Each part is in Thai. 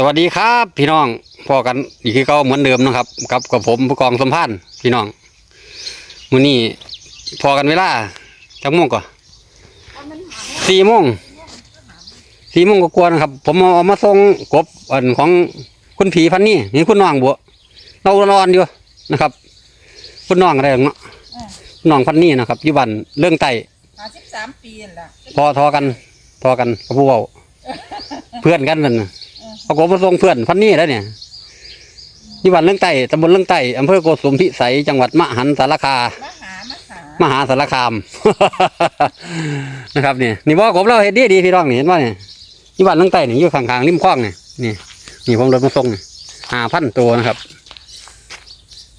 สวัสดีครับพี่น้องพอกันอีกคือเก่าเหมือนเดิมนะครับกับกับผมผู้กองสมพันธ์พี่น้องมื้อนี้พอกันเวลาจักโมงก่อนสี่โมงสี่โมงก็กวนครับ ผมเอามาส่งกบอันของคุณผีพันนี่นี่คุณน้องบัวเรานอนอยู่นะครับ คุณน้องอะไรเนาะคุณน้องพันนี่นะครับอยู่บ้านเรื่องไตห้าสิบสามปีนั่นล่ะพอทอกัน ทอกันกับผู้เว้าเพื่อนกันนั่นน่ะ เอากบมาส่งเพื่อนพันนี่แล้วเนี่ยที่บ้านเรื่องไต่ตำบลเรื่องไต่อำเภอโกสุมพิสัยจังหวัดมหันสารคามาหามาหามหาสารคาม นะครับนี่นี่บอกผมเราเห็นดีดีพี่น้องนี่เห็นว่าเนี่ยที่บ้านเรื่องไต่นี่อยู่ข้างๆริมคลองนี่นี่นี่ผมรถมาส่งนี่หาพันตัวนะครับ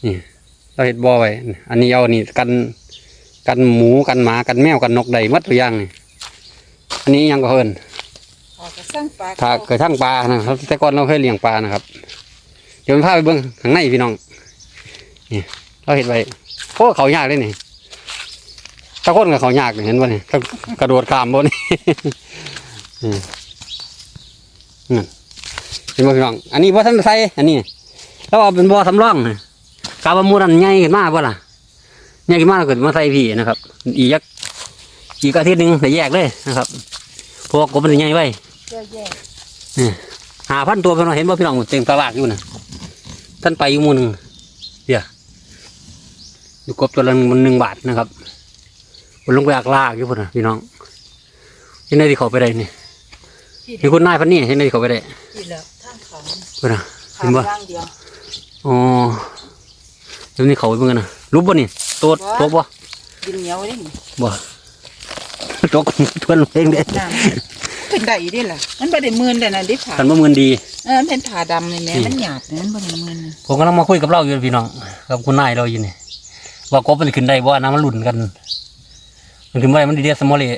นี่ เราเห็ดบอไว้อันนี้เอานี่กันกันหมูกันหมากันแมวกันนกใดหมัดตัวอย่างนี่อันนี้ยังก็เฮิน ออกกระสั่งปลาถ้าเกิดทั้งปลานะครับ แต่ก่อนเราเคยเลี้ยงปลานะครับ เดี๋ยวผมพาไปเบิ้งข้างในพี่น้องนี่เราเห็ดไว้โอ้เขายากเลยนี่ถ้าคนกับเขายากนี่เห็นป่ะนี่ถ้ากระโดดข้ามบนนี่อืมนั่นเห็นป่ะพี่น้อง อันนี้บ่ทันใส่อันนี้เราเอาเป็นบ่อสำรองนะกาบมูนันใหญ่ขึ้นมาป่ะล่ะใหญ่ขึ้นมาแล้วเกิดมาใส่พี่นะครับ อีกยักอีกอาทิตย์หนึ่งจะแยกเลยนะครับเพราะว่ากบมันสิใหญ่ไว้ เยอะแยะหาพันตัวพี่น้องเห็นว่าพี่น้องเต็มตลาดอยู่นะท่านไปอยู่หมู่หนึ่งเดี๋ยวอยู่กบตัวละมันหนึ่งบาทนะครับมันลงไปอักลากอยู่พุ่นนะพี่น้องที่ไหนที่เขาไปได้นี่ที่นี่คุณนายพันนี่ที่ไหนที่เขาไปได้ที่แล้วทางเขาพุ่นนะทาเห็งนบ่ย่างเดียวอ๋อเดี๋ยวนี้เขาไปเบิ่งกันนะรูปบ่นี่โตดโตกบ่ดินเหนียวนี่นี่บ่โตกทวนเองเด้น้ำ เป็นได้อีดิล่ะ มันบ่ได้มืนเลยนะดิผ่ากันบ่มือนดี เออมันเป็นผ่าดำนี่แหม่มันหยาบเนี่ยมันบ่ได้มืนนะผมกำลังมาคุยกับเราอยู่พี่น้องกับคุณนายเราอยู่นี่ว่ากบมันขึ้นได้บ่นะมันหลุ่นกัน มันขึ้นบ่ได้มันดีเดียสมอลเลย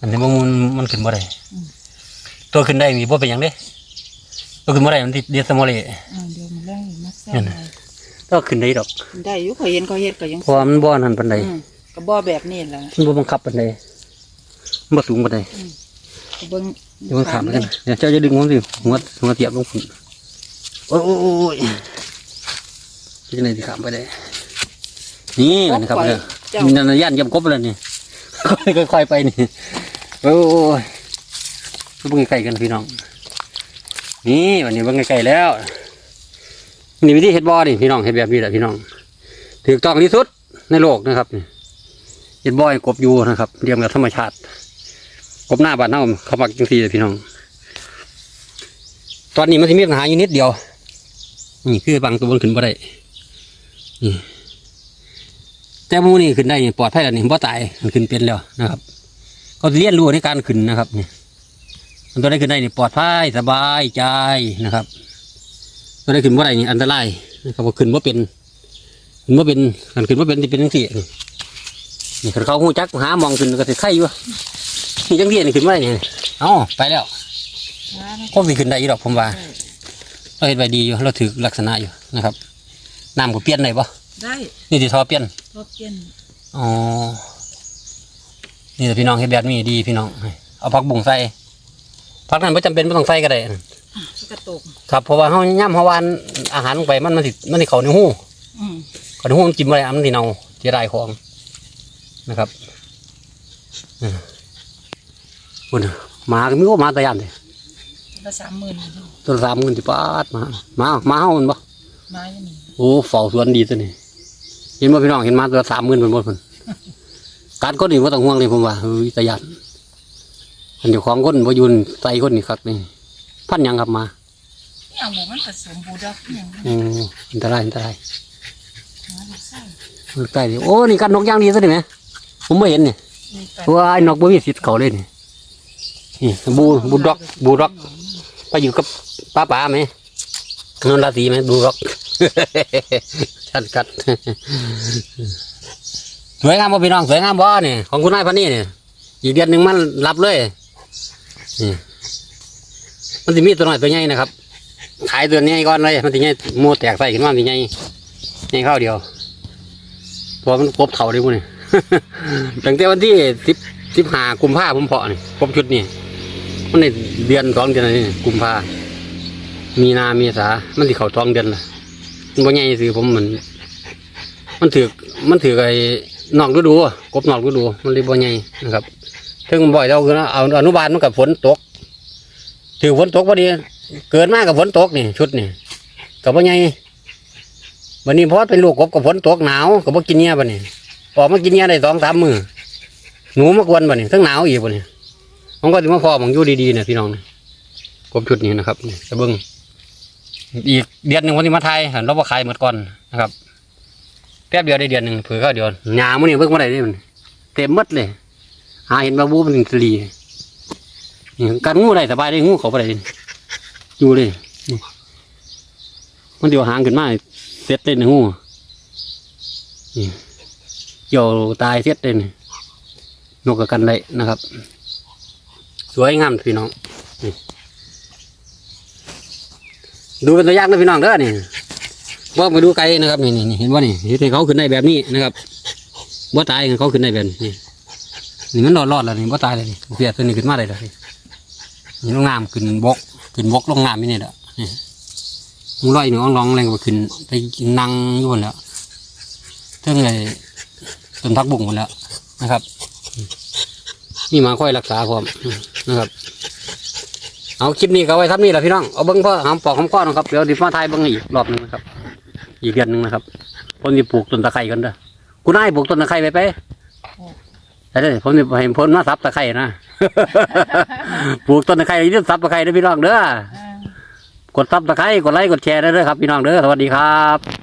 อันนี้มันมันขึ้นบ่ได้ตัวขึ้นได้มีบ่เป็นหยังเด้ตัวขึ้นบ่ได้มันดีเดียสมอลเลยอ่าเดี๋ยวมันแรงมาแซ่นั่นน่ะก็ขึ้นได้ดอกได้อยู่เขาเห็นเขาเฮ็ดก็ยังเพราะว่ามันบ่นั่นปานใดอืมก็บ่แบบนี้ล่ะมันบ่บังคับปานใดมันบ่สูงปานใดก็ เบิ่งเดี๋ยวมันขามกันเดี๋ยวเจ้าจะดึงผมสิหัวหัวเตียบลงพุ่นโอ้ยโอ้ยโอ้ยจะไหนสิขามไปได้ นี่มันครับเนี่ยเจ้านี่นั่นนะย่านยำกบเลยนี่ค่อยๆไปนี่โอ้ยเบิ่งไกลๆกันพี่น้อง นี่วันนี้เบิ่งไกลๆแล้ว นี่วิธีเฮ็ดบ่อนี่พี่น้องเฮ็ดแบบนี้แหละพี่น้องถูกต้องที่สุดในโลกนะครับนี่เฮ็ดบ่อให้กบอยู่นะครับเรียมกับธรรมชาติ กบหน้าบ้านเฮาเขามักจังซี่เลยพี่น้อง ตอนนี้มันสิมีปัญหาอยู่นิดเดียว นี่คือบางตัวบนขึ้นบ่ได้นี่แต่มูนี่ขึ้นได้นี่ปลอดภัยแล้วนี่บ่ตายมันขึ้นเป็นแล้วนะครับ ก็เรียนรู้ในการขึ้นนะครับนี่มันตัวได้ขึ้นได้นี่ปลอดภัยสบายใจนะครับ ตัวได้ขึ้นบ่ได้นี่อันตรายนะครับว่าขึ้นบ่เป็นขึ้นบ่เป็นกันขึ้นบ่เป็นที่เป็นจังซี่นี่นี่คันเขาหูจักหามองขึ้นก็สิไข่อยู่ นี่จังซี่นี่ขึ้นบ่ได้นี่เอ้าไปแล้วว่ามันคงสิขึ้นได้อยู่ดอกผมว่าเราเห็นไว้ดีอยู่เราถือลักษณะอยู่นะครับน้ำก็เปลี่ยนได้ปะได้นี่ที่ทอเปลี่ยนทอเปลี่ยนอ๋อนี่แหละพี่น้องเฮ็ดแบบนี้ดีพี่น้องเอาผักบุ้งใส่ผักนั้นไม่จำเป็นไม่ต้องใส่ก็ได้อะกระตุกครับเพราะว่าเฮาย่ำเฮาหวานอาหารลงไปมันมันสิมันสิเข้าในหูอืมเข้าในหูมันกินบ่ได้อันมันสิเน่าสิได้ของนะครับ อ่าคุณหมาก็มีว่าหมาตะยันเลยละสามหมื่นตัวละสามหมื่นสิปาดหมาหมาหมาเฮามันบ่ไม้นี่โอ้เฝ้าสวนดีตัวนี้เห็นบ่พี่น้องเห็นหมาตัวสามหมื่นเป็นหมดคนการก้นนี่บ่ต้องห่วงเลยผมว่าเฮ้ยตะยันอันเจ้าของคนบ่อยุนใส่คนนี่คักนี่พันหยังครับมานี่เอาหมูมันผสมบูดักอย่างนี้อืมอันตรายอันตรายหัวลูกไส้ลูกใต้ดิโอ้นี่กันนกย่างดีซะดิแหมผมไม่เห็นนี่มีกันว่าไอ้นกบ่มีสิทธิ์เขาเลยนี่ นี่บูบูด็อกบูด็อกไปอยู่กับป้าป๋าไหมนนราตรีไหมบูด็อกชัดกัดสวยงามบ่พี่น้องสวยงามบ่นี่ยของคุณนายพันนี่นี่อีกเดือนหนึ่งมันรับเลยนี่มันจะมีตัวหน้อยตัวใหญ่นะครับขายตัวนี้ก่อนเลยมันจะใหญ่โมแตกใส่ขึ้นมามันจะใหญ่ใหญ่เข้าวเดียวพอมันครบเท่าเลยพวกนี้ตั้งแต่วันที่สิบสิบห้ากุมภาผมเพาะนี่ครบชุดนี่ มันในเดือนสองเดือนนี่กุมภามีนาเมษามันสิเขาท้องเดือนละมันบ่ใหญ่ซื้อผมมันมันถือมันถือไอ้นอกฤดูกบนอกฤดู มันเลยบ่ใหญ่นะครับถึงบ่อยเราคือเอาอนุบาลมันกับฝนตก ถือฝนตกพอดี เกิดมากกับฝนตกนี่ชุดนี่กับบ่ใหญ่วันนี้เพราะเป็นลูกกบกับฝนตกหนาวกับบ่กินเนี้ยบัดนี้ออกมากินเนี้ยได้สองสามมือหนูมากวนบัดนี้ทั้งหนาวอีกบัดนี้ มันก็ถึงมาพอมองอยู่ดีๆเนี่ยพี่น้องกบชุดนี้นะครับจะเบิ้งอีกเดือนหนึ่งวันนี้มาไทยเราบ่ขายหมดก่อนนะครับแป๊บเดียวได้เดือนหนึ่งเผื่อเขาเดียวหยามันนี่เพิ่งมาได้นี่มันเต็มหมดเลย หาเห็นบาบูมันถึงสลีนี่การงูได้สบายได้งูเขาไปได้อยู่เลยมันเดี๋ยวหางขึ้นมาเซ็ตเลยนงูนี่เกี่ยวตายเซ็ตเลยนี่นกกับกันเลยนะครับ วยงามพี่น้องดูเป็นตัวอย่างนะพี่น้องเด้อนี่ว่ามาดูไกลนะครับนี่นี่เห็นว่านี่เห็นเขาขึ้นได้แบบนี้นะครับว่าตายเขาขึ้นได้แบบนี้นี่มันรอดรอดแล้วนี่ว่าตายเลยนี่เพียตัวนี้ขึ้นมาได้เลยนี่ลงน้ำขึ้นบกขึ้นบกลงน้ำนี่นี่แหละนี่มึงลอยหนึ่งองร้องแรงไปขึ้นไปนั่งอยู่บนแล้วเท่งไอ้ต้นทักบุ่งหมดแล้วนะครับ นี่มาค่อยรักษาพร้อมนะครับเอาคลิปนี้ก็เอาไว้ทับนี่แหละพี่น้องเอาเบิ้งพ่อหามปอกหามข้อนะครับเดี๋ยวดิมาทายเบิ้งอีกรอบหนึงนะครับ อีกเดือนหนึ่งนะครับผมจะปลูกต้นตะไคร้กันเด้อคุณนายปลูกต้นตะไคร้ไปไปแต่เด้อผมจะให้พ้นมาซับตะไคร้นะปลูกต้นตะไคร้อยืดซับตะไคร้เด้อพี่น้องเด้อกดซับตะไคร้กดไลค์กดแชร์ได้เลยครับพี่น้องเด้อสวัสดีครับ